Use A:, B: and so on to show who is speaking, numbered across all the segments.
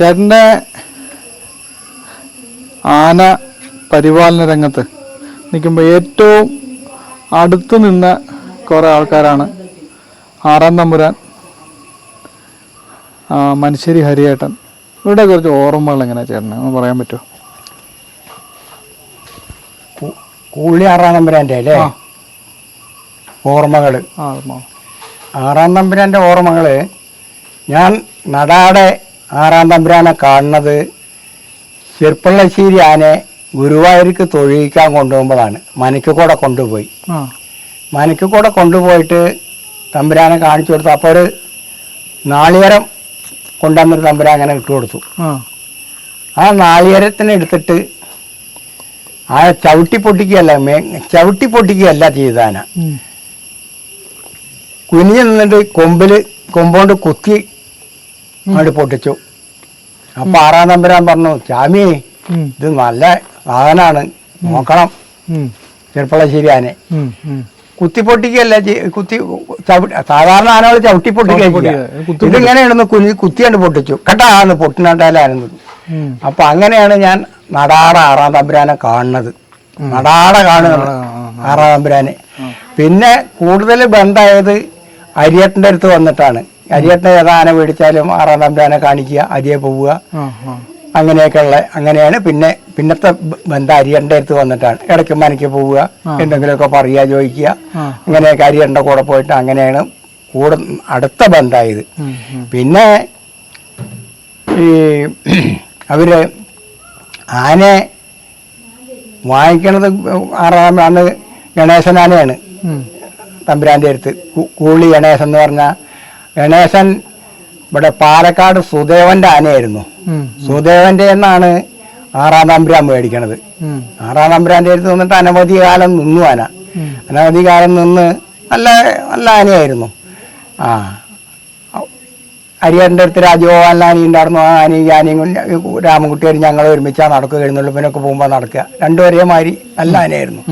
A: ചേട്ടന്റെ ആന പരിപാലന രംഗത്ത് നിൽക്കുമ്പോൾ ഏറ്റവും അടുത്ത് നിന്ന കുറേ ആൾക്കാരാണ് ആറാം തമ്പുരാൻ മനുഷ്യരി ഹരിയേട്ടൻ. ഇവിടെ കുറച്ച് ഓർമ്മകൾ എങ്ങനെയാണ് ചേട്ടന്? ഒന്ന് പറയാൻ പറ്റുമോ?
B: കൂളി ആറാം തമ്പുരാന്റെ അല്ലേ. ഓർമ്മകൾ
A: ഓർമ്മ.
B: ആറാം തമ്പുരാന്റെ ഓർമ്മകൾ ഞാൻ നടാടെ ആറാം തമ്പുരാനെ കാണുന്നത് ചെറുപ്പള്ളശ്ശേരി ആനെ ഗുരുവായൂർക്ക് തൊഴിയിക്കാൻ കൊണ്ടുപോകുമ്പോഴാണ്. മനക്കൂടെ കൊണ്ടുപോയി.
A: ആ.
B: മനയ്ക്കൂടെ കൊണ്ടുപോയിട്ട് തമ്പുരാനെ കാണിച്ചു കൊടുത്തു. അപ്പോൾ ഒരു നാളികേരം കൊണ്ടുവന്നൊരു തമ്പുരാൻ അങ്ങനെ ഇട്ട് കൊടുത്തു.
A: ആ.
B: നാളികേരത്തിനെ എടുത്തിട്ട് ആ ചവിട്ടി പൊട്ടിക്കുകയല്ല മേ ചവിട്ടി പൊട്ടിക്കുകയല്ല ചെയ്താന കുനിഞ്ഞു നിന്നിട്ട് കൊമ്പിൽ കൊമ്പോണ്ട് കുത്തി അങ്ങോട്ട് പൊട്ടിച്ചു. അപ്പൊ ആറാം തമ്പുരാൻ പറഞ്ഞു ചാമി ഇത് നല്ല സാധനമാണ് നോക്കണം.
A: ചെറുപ്പളശ്ശേരിയാനെ കുത്തിപ്പൊട്ടിക്കല്ല.
B: കുത്തി സാധാരണ ആനകൾ ചവിട്ടി പൊട്ടിക്കുക. ഇതിങ്ങനെയാണെന്ന് കുഞ്ഞ് കുത്തിയാണ്ട് പൊട്ടിച്ചു. കട്ടാന്ന് പൊട്ടിനാട്ടാലായിരുന്നു അപ്പൊ അങ്ങനെയാണ് ഞാൻ നടാട ആറാം തമ്പുരാനെ കാണുന്നത്. നടാട കാണുന്നത്. ആറാം തമ്പുരാനെ. പിന്നെ കൂടുതൽ ബന്ധമായത് അരിയട്ടന്റെ അടുത്ത് വന്നിട്ടാണ്. അരിയട്ടനെ ഏതാ ആന മേടിച്ചാലും ആറാം തമ്പുരാനെ കാണിക്കുക അരിയെ പോവുക.
A: അങ്ങനെയൊക്കെ ഉള്ള
B: അങ്ങനെയൊക്കെയുള്ള അങ്ങനെയാണ് പിന്നെ പിന്നത്തെ ബന്ധം അരിയണ്ട അടുത്ത് വന്നിട്ടാണ്. ഇടയ്ക്ക് മനയ്ക്ക് പോവുക എന്തെങ്കിലുമൊക്കെ പറയുക ചോദിക്കുക. അങ്ങനെയൊക്കെ അരിയന്റെ കൂടെ പോയിട്ട് അങ്ങനെയാണ് കൂടെ അടുത്ത ബന്ധമായത്. പിന്നെ ഈ അവർ ആനെ വാങ്ങിക്കണത് ആറാം അന്ന് ഗണേശനാനയാണ്. തമ്പുരാന്റെ അടുത്ത്. കൂളി ഗണേശൻ എന്ന് പറഞ്ഞാൽ ഗണേശൻ ഇവിടെ പാലക്കാട് സുദേവന്റെ ആനയായിരുന്നു. സുദേവന്റെ എന്നാണ് ആറാം തമ്പുരാൻ മേടിക്കണത്. ആറാം തമ്പുരാന്റെ അടുത്ത് നിന്നിട്ട് അനവധി കാലം നിന്നു ആന. അനവധി കാലം നിന്ന് നല്ല നല്ല ആനയായിരുന്നു. ആ. അരിയറിന്റെ അടുത്ത് രാജഗോപാലൻ ആനയും ഉണ്ടായിരുന്നു. ആ ആനയും ആനയും രാമൻകുട്ടിയും ഞങ്ങൾ ഒരുമിച്ചാ നടക്കുക എഴുന്നള്ളിപ്പിനൊക്കെ പോകുമ്പോൾ നടക്കുക. രണ്ടും ഒരേമാതിരി നല്ല ആനയായിരുന്നു.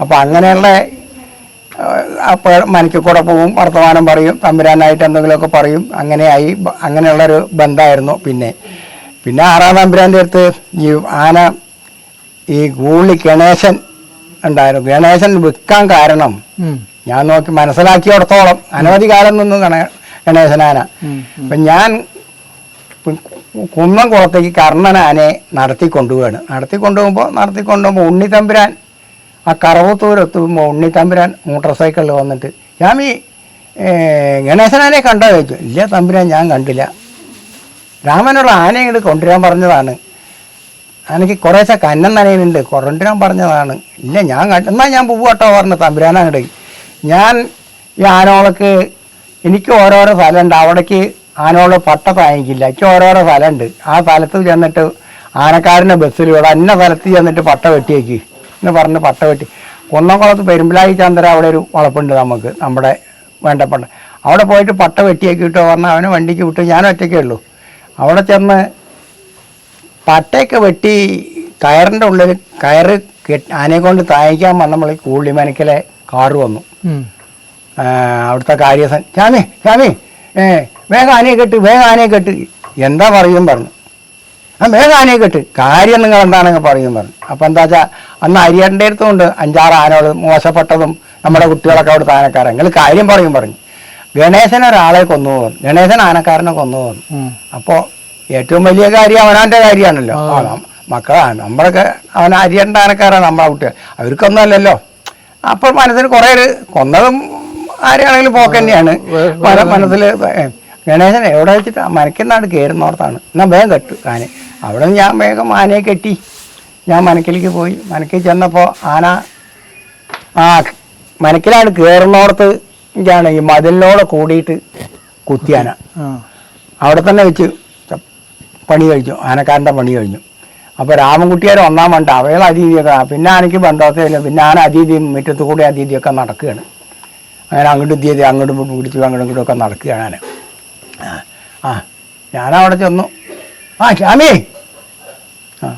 B: അപ്പം അങ്ങനെയുള്ള മനയ്ക്ക് കൂടെ പോവും വർത്തമാനം പറയും തമ്പുരാനായിട്ട് എന്തെങ്കിലുമൊക്കെ പറയും. അങ്ങനെയായി അങ്ങനെയുള്ളൊരു ബന്ധമായിരുന്നു പിന്നെ. പിന്നെ ആറാം തമ്പുരാന്റെ അടുത്ത് ഈ ആന ഈ ഗൂളി ഗണേശൻ ഉണ്ടായിരുന്നു. ഗണേശൻ വിൽക്കാൻ കാരണം ഞാൻ നോക്കി മനസ്സിലാക്കിയിടത്തോളം അനവധി കാലം നിന്നു ഗണേശൻ ഗണേശനാന അപ്പൊ ഞാൻ കുന്നംകുളത്തേക്ക് കുളത്തേക്ക് ആനയെ നടത്തി കൊണ്ടുപോവാണ് നടത്തി കൊണ്ടുപോകുമ്പോൾ നടത്തി കൊണ്ടുപോകുമ്പോൾ ഉണ്ണിത്തമ്പുരാൻ ആ കറവത്തൂരെത്തുമ്പോൾ ഉണ്ണിത്തമ്പുരാൻ മോട്ടോർ സൈക്കിളിൽ വന്നിട്ട് ഞാൻ ഈ ഗണേശനാനെ കണ്ടോ? ചോദിച്ചു. ഇല്ല തമ്പുരാൻ ഞാൻ കണ്ടില്ല. രാമനോട് ആനയെ ഇങ്ങോട്ട് കൊണ്ടുവരാൻ പറഞ്ഞതാണ്. എനിക്ക് കുറേശ്ശെ കന്നം നനയുന്നുണ്ട് കൊണ്ടുവരാൻ പറഞ്ഞതാണ്. ഇല്ല ഞാൻ കണ്ടു എന്നാൽ ഞാൻ പോവാട്ടോ പറഞ്ഞു തമ്പുരാനങ്ങോട്ട് ഞാൻ ഈ ആനോളക്ക് എനിക്ക് ഓരോരോ സ്ഥലമുണ്ട് അവിടേക്ക് ആനോൾ പട്ട താങ്ങിക്കില്ല എനിക്ക് ഓരോരോ സ്ഥലമുണ്ട് ആ സ്ഥലത്ത് ചെന്നിട്ട് ആനക്കാരന്റെ ബസ്സിൽ ഇവിടെ അന്ന സ്ഥലത്ത് ചെന്നിട്ട് പട്ട വെട്ടിയേക്ക്. എന്ന് പറഞ്ഞ് പട്ട വെട്ടി. കുന്നംകുളത്ത് പെരുമ്പിലായി ചന്ദ്ര അവിടെ ഒരു വളപ്പുണ്ട് നമുക്ക് നമ്മുടെ വേണ്ടപ്പെട്ട അവിടെ പോയിട്ട് പട്ട വെട്ടിയേക്കിട്ടോ പറഞ്ഞാൽ അവനെ വണ്ടിക്ക് വിട്ടു. ഞാൻ ഒറ്റയ്ക്കേ ഉള്ളൂ. അവിടെ ചെന്ന് പട്ടയൊക്കെ വെട്ടി കയറിന്റെ ഉള്ളിൽ കയറ് ആനയെ കൊണ്ട് താങ്ങിക്കാൻ വന്നപ്പോൾ കൂള്ളിമനക്കിലെ കാറ് വന്നു. അവിടുത്തെ കാര്യസ്ഥൻ ചാമി ചാമി ഏ വേഗം ആനയെ കെട്ട് വേഗം ആനയെ കെട്ട്. എന്താ പറയും പറഞ്ഞു. വേഗം ആനയെ കെട്ട്. കാര്യം നിങ്ങൾ എന്താണെന്ന് പറയും പറഞ്ഞു. അപ്പം എന്താ വെച്ചാൽ അന്ന് അരിയറിന്റെ അടുത്തുണ്ട് അഞ്ചാറ് ആനകൾ മോശപ്പെട്ടതും നമ്മുടെ കുട്ടികളൊക്കെ അവിടുത്തെ ആനക്കാരൻ നിങ്ങൾ കാര്യം പറയും പറഞ്ഞു. ഗണേശൻ ഒരാളെ കൊന്നു പോകുന്നു ഗണേശൻ ആനക്കാരനെ കൊന്നു പോകുന്നു അപ്പോൾ ഏറ്റവും വലിയ കാര്യം അവനാന്റെ കാര്യമാണല്ലോ. മക്കളാണ് നമ്മളൊക്കെ അവൻ അരിയണ്ട ആനക്കാരാണ് നമ്മളെ കുട്ടികൾ. അവർക്കൊന്നും അല്ലല്ലോ. അപ്പോൾ മനസ്സിന് കുറേ ഒരു കൊന്നതും ആരെയാണെങ്കിലും പോക്ക് തന്നെയാണ്. പല മനസ്സിൽ ഗണേശൻ എവിടെ വെച്ചിട്ട്? മനക്കുന്നാട് കയറുന്നോർത്താണ് എന്നാൽ വേഗം കെട്ടു ആന അവിടെ ഞാൻ വേഗം ആനയെ കെട്ടി. ഞാൻ മനക്കിലേക്ക് പോയി. മനക്കിൽ ചെന്നപ്പോൾ ആന ആ മനക്കിലാണ് കയറുന്നോടത്ത് ഇതാണ് ഈ മതിലിനോട് കൂടിയിട്ട് കുത്തിയാന. അവിടെ തന്നെ വെച്ച് പണി കഴിച്ചു ആനക്കാരന്റെ പണി കഴിഞ്ഞു. അപ്പോൾ രാമൻകുട്ടിയാർ ഒന്നാം വേണ്ട അവകൾ അതീതിയൊക്കെ പിന്നെ ആനയ്ക്ക് ബന്ധത്തില്ല പിന്നെ ആന അതീതിയും മുറ്റത്ത് കൂടി അതീതിയൊക്കെ നടക്കുകയാണ്. അങ്ങനെ അങ്ങോട്ടും തീയതി അങ്ങോട്ടും പിടിച്ചു അങ്ങോട്ടും ഇങ്ങോട്ടും ഒക്കെ നടക്കുകയാണ് ആന. ആ. ഞാനവിടെ ചെന്നു. ആ ശ്യാമി. ആ.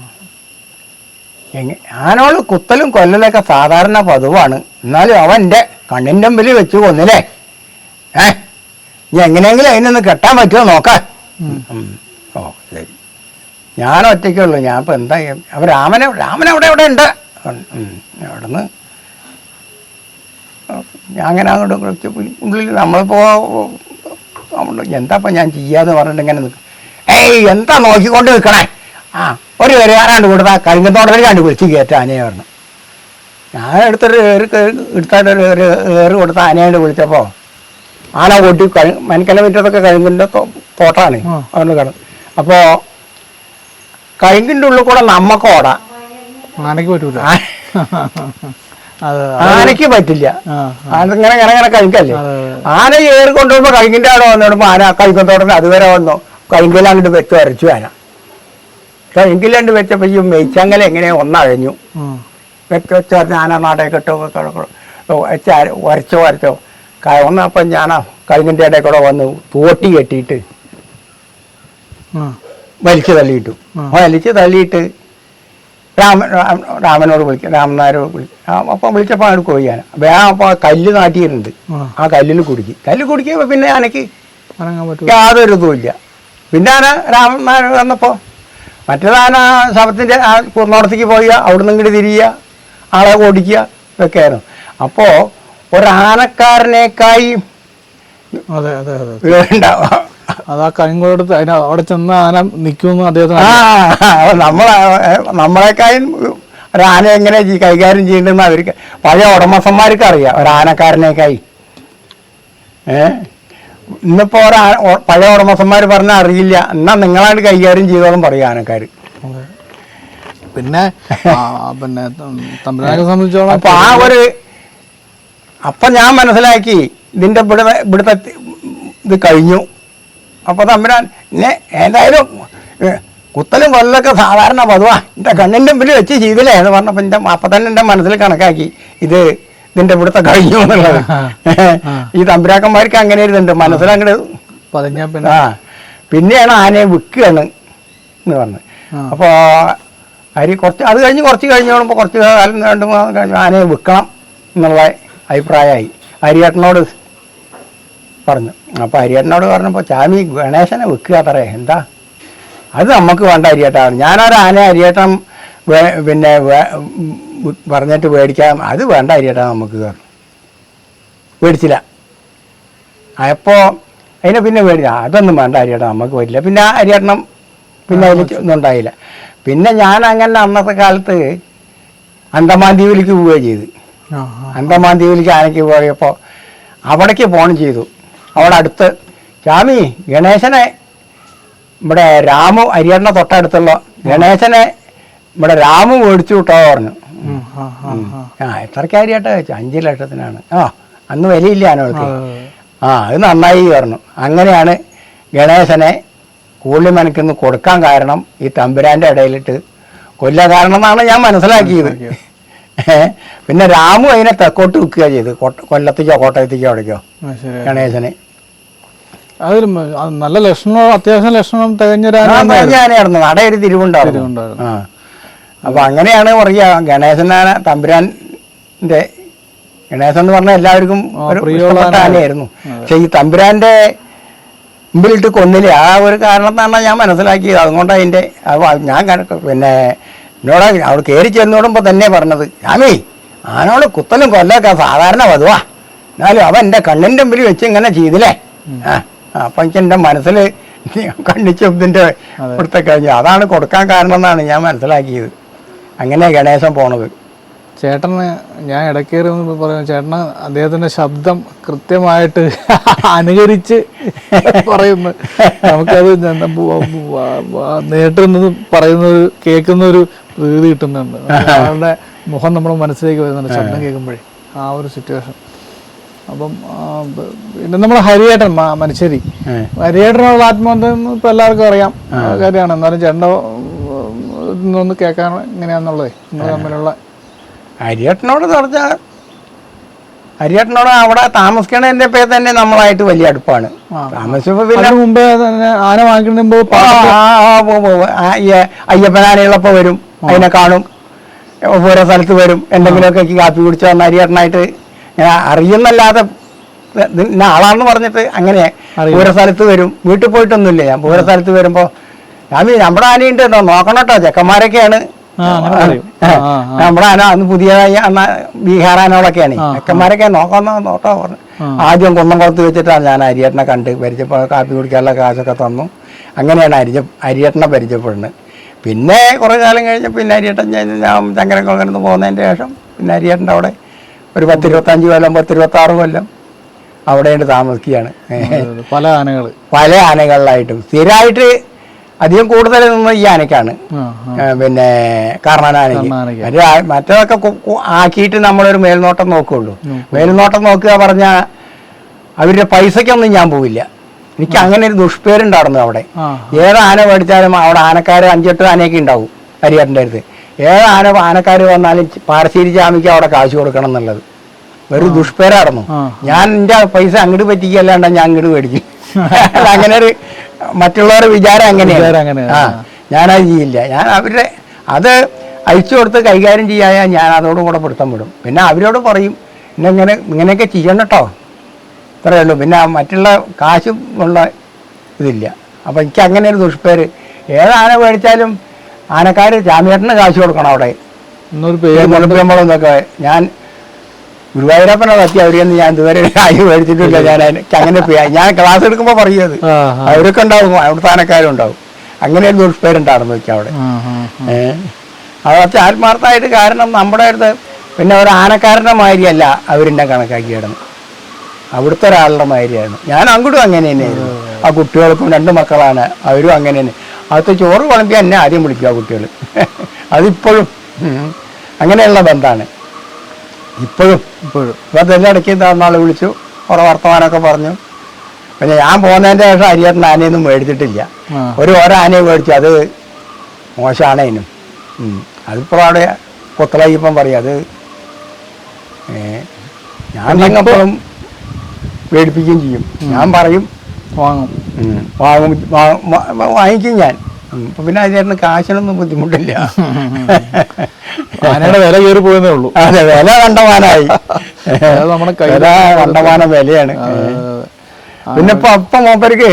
B: എങ്ങ ആനോൾ കുത്തലും കൊല്ലലൊക്കെ സാധാരണ പതിവാണ് എന്നാലും അവന്റെ കണ്ണിന്റെ മുമ്പിൽ വെച്ച് കൊന്നില്ലേ? ഏ? ഇനി എങ്ങനെയെങ്കിലും അതിനൊന്ന് കെട്ടാൻ പറ്റുമോ നോക്കാം. ഓ ശരി. ഞാൻ ഒറ്റയ്ക്കേ ഉള്ളൂ ഞാൻ ഇപ്പം എന്താ അവ അപ്പൊ രാമനെ രാമൻ അവിടെ അവിടെ ഉണ്ട്. അവിടുന്ന് ഞാൻ അങ്ങനെ അങ്ങോട്ട് കുറച്ച് ഉള്ളിൽ നമ്മളിപ്പോൾ എന്താ ഞാൻ ചെയ്യാന്ന് പറഞ്ഞിട്ട് ഇങ്ങനെ നിൽക്കും ഏയ് എന്താ നോക്കിക്കൊണ്ട് നിൽക്കണേ ആ ഒരു വരെ ആരാണ്ട് കൊടുത്താൽ കരിങ്കത്തോടത്തിൽ കണ്ട് വിളിച്ച് കയറ്റ ആനയെ പറഞ്ഞു. ഞാൻ എടുത്തൊരു ഏറ് എടുത്തായിട്ട് ഒരു ഒരു ഏറ് കൊടുത്ത ആനയായിട്ട് വിളിച്ചപ്പോൾ ആന ഓട്ടി കഴി മനക്കല വിറ്റതൊക്കെ കരിങ്കിന്റെ തോട്ടാണ്.
A: അവിടെ
B: അതുകൊണ്ട് കിടന്നു അപ്പോൾ കഴിങ്കിന്റെ ഉള്ളിൽ കൂടെ നമ്മക്ക് ഓടാം.
A: ആനയ്ക്ക് പറ്റൂല.
B: ആനയ്ക്ക് പറ്റില്ല. ആനങ്ങനെ ഇങ്ങനെ ഇങ്ങനെ കഴിക്കല്ലേ ആന ഏറി കൊണ്ടുപോകുമ്പോൾ കഴിക്കിന്റെ അവിടെ വന്നു ആന കഴിക്കത്തോടനെ അതുവരെ വന്നു. കഴിങ്കിലാണ്ട് വെച്ച് വരച്ചു വരാം കഴിങ്കിലാണ്ട് വെച്ചപ്പോൾ ഈ മെയ്ച്ചങ്ങൽ എങ്ങനെ ഒന്നഴഞ്ഞു.
A: വെക്ക
B: വെച്ച് വെച്ച് പറഞ്ഞ ആന നാടേ കെട്ടോ വെച്ച് വരച്ചോ വരച്ചോ ഒന്നപ്പം ഞാൻ കഴിഞ്ഞിന്റെ ഇടയിൽ കൂടെ വന്ന് തോട്ടി കെട്ടിയിട്ട്. വലിച്ചു തള്ളിയിട്ടു. വലിച്ചു തള്ളിയിട്ട് രാമൻ രാമനോട് വിളിക്കും രാമനാരോട് വിളിക്കും അപ്പം വിളിച്ചപ്പോൾ അങ്ങോട്ട് പോയി ഞാൻ. വേഗം അപ്പോൾ കല്ല് നാട്ടിയിട്ടുണ്ട്.
A: ആ.
B: കല്ലിൽ കുടുക്കി. കല്ല് കുടുക്കിയപ്പോൾ പിന്നെ
A: എനിക്ക്
B: യാതൊരു ഇതുമില്ല പിന്നെ ആന വന്നപ്പോൾ വന്നപ്പോൾ മറ്റേതാന ശവത്തിന്റെ ആ കുന്നോടത്തേക്ക് പോവുക നിന്ന് ഇങ്ങോട്ട് തിരിയുക ആളെ ഓടിക്കുക ഇതൊക്കെയായിരുന്നു. അപ്പോൾ ഒരാനക്കാരനേക്കായി
A: അതെ അതെ അതെ.
B: ഉണ്ടാവുക
A: അത് ആ കരിങ്കോടത്ത് അതിന് അവിടെ ചെന്ന് ആന നിൽക്കുമെന്ന് അദ്ദേഹത്തിന്
B: ആ. നമ്മളെ നമ്മളെക്കായും ഒരാന എങ്ങനെ കൈകാര്യം ചെയ്യേണ്ടതെന്ന് അവർക്ക് പഴയ ഉടമസ്ഥന്മാർക്ക് അറിയാം ഒരാനക്കാരനേക്കായി. ഏ? ഇന്നിപ്പോ പഴയ ഉടമസ്ഥന്മാർ പറഞ്ഞാൽ അറിയില്ല. എന്നാ നിങ്ങളാണ് കൈകാര്യം ചെയ്തോളും പറയും ആനക്കാർ
A: പിന്നെ പിന്നെ തം- തമ്പുരാനെ സംബന്ധിച്ചോളം
B: അപ്പൊ ആ ഒരു അപ്പൊ ഞാൻ മനസ്സിലാക്കി ഇതിന്റെ ഇവിടുത്തെ ഇവിടുത്തെ ഇത് കഴിഞ്ഞു. അപ്പൊ തമ്പുരാൻ എന്നെ ഏതായാലും കുത്തലും കൊല്ലൊക്കെ സാധാരണ പതുവാ എന്റെ കണ്ണിന്റെ മുമ്പിൽ വെച്ച് ചെയ്തില്ലേ എന്ന് പറഞ്ഞപ്പോൾ എന്റെ അപ്പൊ തന്നെ എന്റെ മനസ്സിൽ കണക്കാക്കി. ഇത് ഇതിന്റെ ഇവിടുത്തെ കഴിഞ്ഞു എന്നുള്ളത്. ഈ തമ്പുരാക്കന്മാർക്ക് അങ്ങനെ ഒരു ഇതുണ്ട് മനസ്സിലങ്ങോട്ട് ആ പിന്നെയാണ് ആനയെ വിൽക്കുകയാണ് എന്ന് പറഞ്ഞത്. അപ്പോൾ അരി കുറച്ച് അത് കഴിഞ്ഞ് കുറച്ച് കഴിഞ്ഞ് പോകുമ്പോൾ കുറച്ച് കാലം രണ്ട് മൂന്ന് കഴിഞ്ഞ് ആനയെ വിൽക്കണം എന്നുള്ള അഭിപ്രായമായി. അരിയേട്ടനോട് പറഞ്ഞു. അപ്പോൾ അരിയേട്ടനോട് പറഞ്ഞപ്പോൾ ചാമി ഗണേശനെ വിൽക്കുക അത്രേ. എന്താ? അത് നമുക്ക് വേണ്ട അരിയേട്ടാണ് ഞാനൊരു ആന അരിയേട്ടൻ വേ- പിന്നെ പറഞ്ഞിട്ട് മേടിക്കാം അത് വേണ്ട അരിയേട്ടാ നമുക്ക് പറഞ്ഞു മേടിച്ചില്ല അപ്പോൾ അതിനെ പിന്നെ മേടിച്ച അതൊന്നും വേണ്ട അരിയേട്ടാ നമുക്ക് പറ്റില്ല. പിന്നെ ആ അരിയേട്ടനം പിന്നെ ഒന്നും ഉണ്ടായില്ല. പിന്നെ ഞാൻ അങ്ങനെ അന്നത്തെ കാലത്ത് അന്തമാൻ ദ്വീപിലേക്ക് പോവുകയാണ് ചെയ്തു. അന്തമാൻ ദ്വീപിലേക്ക് ആനയ്ക്ക് പോയപ്പോൾ അവിടേക്ക് ഫോൺ ചെയ്തു. അവിടെ അടുത്ത് സ്വാമി ഗണേശനെ ഇവിടെ രാമു അരിയണ്ണ തൊട്ടടുത്തുള്ള ഗണേശനെ ഇവിടെ രാമു മേടിച്ചു വിട്ടോ പറഞ്ഞു.
A: ആ,
B: എത്രയ്ക്ക് അഞ്ച് ലക്ഷത്തിനാണ്. ആ അന്ന് വിലയില്ല
A: അതെ.
B: ആ. അത് നന്നായി പറഞ്ഞു. അങ്ങനെയാണ് ഗണേശനെ കൂടുതൽ മനക്കൊന്ന് കൊടുക്കാൻ കാരണം ഈ തമ്പുരാന്റെ ഇടയിലിട്ട് കൊല്ല കാരണം എന്നാണ് ഞാൻ മനസ്സിലാക്കിയത്. പിന്നെ രാമു അതിനെ തെക്കോട്ട് വിൽക്കുക ചെയ്ത് കൊല്ലത്തേക്കോ കോട്ടയത്തേക്കോ അവിടേക്കോ
A: ശരി
B: ഗണേശനെ.
A: അതൊരു നല്ല ലക്ഷണം അത്യാവശ്യം ലക്ഷണം
B: തികഞ്ഞ ആനയായിരുന്നു. നടയൊരു തിരിവുണ്ടായിരുന്നു. ആ. അപ്പൊ അങ്ങനെയാണ് പറയുക. ഗണേശനാണ് തമ്പുരാന്റെ ഗണേശൻ എന്ന് പറഞ്ഞാൽ എല്ലാവർക്കും ഒരു
A: പ്രിയപ്പെട്ട.
B: ആനയായിരുന്നു. പക്ഷെ ഈ തമ്പുരാന്റെ മുമ്പിലിട്ട് കൊന്നില്ല? ആ ഒരു കാരണത്താണ് ഞാൻ മനസ്സിലാക്കിയത്. അതുകൊണ്ട് അതിന്റെ ഞാൻ പിന്നെ എന്നോട് അവിടെ കയറി ചെന്നോടുമ്പോൾ തന്നെ പറഞ്ഞത് ഞാനേ ആനോട് കുത്തലും കൊല്ലൊക്കെ സാധാരണ പതുവാ എന്നാലും അവൻ എന്റെ കണ്ണിന്റെ മുമ്പിൽ വെച്ച് ഇങ്ങനെ ചെയ്തില്ലേ? ആ അപ്പം എനിക്ക് എന്റെ മനസ്സിൽ കണ്ണിച്ച് ഇതിന്റെ ഇവിടുത്തെ കഴിഞ്ഞു. അതാണ് കൊടുക്കാൻ കാരണം എന്നാണ് ഞാൻ മനസ്സിലാക്കിയത്. അങ്ങനെ ഗണേശൻ പോണത്.
A: ചേട്ടന് ഞാൻ ഇടക്കേറി പറയുന്നു ചേട്ടന് അദ്ദേഹത്തിന്റെ ശബ്ദം കൃത്യമായിട്ട് അനുകരിച്ച് പറയുന്നു. നമുക്കത് നേട്ടുന്നത് പറയുന്നത് കേൾക്കുന്ന ഒരു പ്രീതി കിട്ടുന്നുണ്ട്. അയാളുടെ മുഖം നമ്മുടെ മനസ്സിലേക്ക് വരുന്നുണ്ട് ശബ്ദം കേൾക്കുമ്പോഴേ. ആ ഒരു സിറ്റുവേഷൻ അപ്പം പിന്നെ നമ്മുടെ ഹരിയേട്ടൻ മനുഷ്യരി. ഹരിയേട്ടനുള്ള ആത്മബന്ധം ഇപ്പം എല്ലാവർക്കും അറിയാം. കാര്യമാണ്. എന്നാലും ചേട്ടന്റെ ഒന്ന് കേൾക്കാൻ എങ്ങനെയാന്നുള്ളത്? നിങ്ങൾ തമ്മിലുള്ള
B: അരിയേട്ടനോട് പറഞ്ഞാൽ അരിയേട്ടനോട് അവിടെ താമസിക്കണതിന്റെ പേര് തന്നെ നമ്മളായിട്ട് വലിയ അടുപ്പാണ്. താമസിച്ചപ്പോ പിന്നെ
A: മുമ്പേ തന്നെ ആന വാങ്ങിക്കുമ്പോ മുമ്പ്
B: ആ,
A: പാ-
B: ആ, ആ, പോ, പോ, പോ. ആ, ഈ അയ്യപ്പനാനയുള്ളപ്പോൾ വരും. അതിനെ കാണും. ഓരോ സ്ഥലത്ത് വരും. എന്തെങ്കിലുമൊക്കെ കാപ്പി കുടിച്ച് വന്ന അരിയേട്ടനായിട്ട് ഞാൻ അറിയുന്നല്ലാതെ ആളാണെന്ന് പറഞ്ഞിട്ട് അങ്ങനെ. ഓരോ സ്ഥലത്ത് വരും. വീട്ടിൽ പോയിട്ടൊന്നുമില്ല. ഞാൻ ഓരോ സ്ഥലത്ത് വരുമ്പോൾ ഞാൻ നമ്മുടെ ആനയുണ്ട് നോക്കണം കേട്ടോ ചെക്കന്മാരൊക്കെയാണ്. നമ്മുടെ ആന അന്ന് പുതിയതായി അന്ന് ബീഹാർ ആനകളൊക്കെയാണ് ചെക്കന്മാരൊക്കെ നോക്കാന്നോ നോട്ടോ പറഞ്ഞു. ആദ്യം കുന്നംകുളത്ത് വെച്ചിട്ടാണ് ഞാൻ അരിയേട്ടനെ കണ്ട് പരിചയപ്പെ കാപ്പി കുടിക്കാനുള്ള കാശൊക്കെ തന്നു. അങ്ങനെയാണ് അരിജ അരിയേട്ടനെ പരിചയപ്പെടുന്നത്. പിന്നെ കുറേ കാലം കഴിഞ്ഞ് പിന്നെ അരിയേട്ടൻ ഞാൻ ചങ്കരക്കുളത്ത് പോകുന്നതിന്റെ ശേഷം പിന്നെ അരിയേട്ടന്റെ അവിടെ ഒരു പത്തിരുപത്തഞ്ച് കൊല്ലം പത്തിരുപത്താറ് കൊല്ലം അവിടെയുണ്ട് താമസിക്കുകയാണ്.
A: പല ആനകൾ
B: പല ആനകളിലായിട്ടും. സ്ഥിരമായിട്ട് അധികം കൂടുതൽ നിന്ന് ഈ ആനയ്ക്കാണ്. പിന്നെ ആ- മറ്റേതൊക്കെ ആക്കിയിട്ട് നമ്മളൊരു മേൽനോട്ടം നോക്കുള്ളൂ. മേൽനോട്ടം നോക്കുക പറഞ്ഞാൽ അവരുടെ പൈസയ്ക്കൊന്നും ഞാൻ പോവില്ല. എനിക്ക് അങ്ങനെ ഒരു ദുഷ്പേരുണ്ടായിരുന്നു അവിടെ. ഏത് ആന മേടിച്ചാലും അവിടെ ആനക്കാർ അഞ്ചെട്ട് ആനയൊക്കെ ഉണ്ടാവും ഹരിയേട്ടന്റെ അടുത്ത്. ഏത് ആന ആനക്കാർ വന്നാലും പാറശ്ശേരി ചാമിക്ക് അവിടെ കാശ് കൊടുക്കണം എന്നുള്ളത്. ഒരു ദുഷ്പേരായിരുന്നു. ഞാൻ എന്റെ പൈസ അങ്ങോട്ട് പറ്റിക്കല്ലാണ്ട് ഞാൻ അങ്ങോട്ട് മേടിക്കും. അങ്ങനെ ഒരു മറ്റുള്ളവരുടെ വിചാരം അങ്ങനെയാണ്.
A: ഞാൻ
B: ആ ഞാനത് ചെയ്യില്ല. ഞാൻ അവരുടെ അത് അയച്ചു കൊടുത്ത് കൈകാര്യം ചെയ്യാൻ ഞാൻ അതോടും കൂടെ പിടുത്തം വിടും. പിന്നെ അവരോട് പറയും പിന്നെ ഇങ്ങനെ ഇങ്ങനെയൊക്കെ ചെയ്യണം കേട്ടോ ഇത്രയേ ഉള്ളൂ. പിന്നെ മറ്റുള്ള കാശും ഉള്ള ഇതില്ല. അപ്പം എനിക്ക് അങ്ങനെ ഒരു ദുഷ്പേര്. ഏത് ആന മേടിച്ചാലും ആനക്കാർ ജാമ്യേട്ടന് കാശ് കൊടുക്കണം അവിടെ. മുളപ്പിക്കുമ്പോഴൊന്നൊക്കെ ഞാൻ ഗുരുവായൂരപ്പനെ കത്തി അവരെയൊന്നും ഞാൻ ഇതുവരെ കാര്യം മേടിച്ചിട്ടില്ല ഞാൻ അങ്ങനെ ഞാൻ ക്ലാസ് എടുക്കുമ്പോൾ പറയുന്നത്
A: ആ.
B: അവരൊക്കെ ഉണ്ടാവും. അവിടെ സ്ഥാനക്കാരും ഉണ്ടാവും അങ്ങനെ ഒരു ദുഷ്പേരുണ്ടായിരുന്നു വെച്ചാൽ അവിടെ. അതൊക്കെ ആത്മാർത്ഥമായിട്ട് കാരണം നമ്മുടെ അടുത്ത് പിന്നെ ഒരു ആനക്കാരന്റെ മാതിരിയല്ല അവരെന്നെ കണക്കാക്കി കിടന്നു അവിടുത്തെ ഒരാളുടെ മാതിരിയാണ്. ഞാൻ അങ്ങോട്ടും അങ്ങനെ തന്നെയായിരുന്നു. ആ കുട്ടികൾക്കും രണ്ട് മക്കളാണ്. അവരും അങ്ങനെ തന്നെ. അകത്ത് ചോറ് വിളമ്പി എന്നെ ആദ്യം വിളിക്കുക ആ കുട്ടികൾ അതിപ്പോഴും. അങ്ങനെയുള്ള ബന്ധമാണ്. ഇപ്പോഴും.
A: ഇപ്പോഴും.
B: ഇപ്പം തന്നെ ഇടയ്ക്ക് നാളെ വിളിച്ചു. കുറേ വർത്തമാനമൊക്കെ പറഞ്ഞു. പിന്നെ ഞാൻ പോകുന്നതിന്റെ ശേഷം അരിയേട്ടൻ ആനയൊന്നും മേടിച്ചിട്ടില്ല. ഒരു ഓരോ ആനയെ മേടിച്ചു. അത് മോശമാണ് അതിനും. അതിപ്പോൾ അവിടെ കൊത്തളയിപ്പം പറയും. അത് ഞാൻ എപ്പോഴും മേടിപ്പിക്കുകയും ചെയ്യും. ഞാൻ പറയും.
A: വാങ്ങും.
B: വാങ്ങും. വാങ്ങിക്കും ഞാൻ. അപ്പൊ പിന്നെ അതിനകത്ത് കാശിനൊന്നും ബുദ്ധിമുട്ടില്ല.
A: ആനയുടെ വില കയറി പോയെന്നേ ഉള്ളൂ.
B: അതെ വില കണ്ടമാനായി.
A: നമ്മുടെ
B: വില കണ്ടമാന വിലയാണ്. പിന്നെ ഇപ്പൊ അപ്പൊ മൂപ്പർക്ക്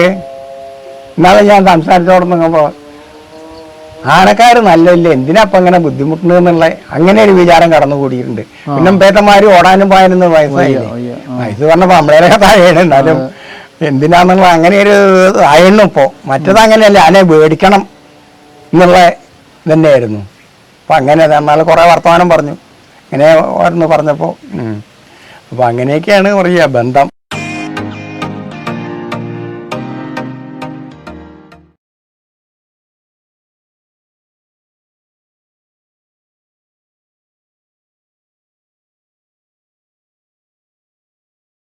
B: ഇന്നാളെ ഞാൻ സംസാരിച്ചോടന്നപ്പോ ആനക്കാർ നല്ലല്ലേ എന്തിനാ അപ്പൊ അങ്ങനെ ബുദ്ധിമുട്ടുന്നുള്ള അങ്ങനെ ഒരു വിചാരം കടന്നുകൂടിയിട്ടുണ്ട്. പിന്നെ പേട്ടന്മാര് ഓടാനും
A: പോയാലും ആ.
B: വയസ്സ് പറഞ്ഞപ്പോ നമ്മളെ താഴെയാണ്. എന്നാലും എന്തിനാന്നുള്ള അങ്ങനെ ഒരു ആയിരുന്നു ഇപ്പോ? മറ്റത് അങ്ങനെയല്ല അതിനെ മേടിക്കണം എന്നുള്ള തന്നെയായിരുന്നു അപ്പൊ അങ്ങനെ എന്നാൽ കുറെ വർത്തമാനം പറഞ്ഞു. ഇങ്ങനെ പറഞ്ഞപ്പോ. അപ്പൊ അങ്ങനെയൊക്കെയാണ് പറയുക ബന്ധം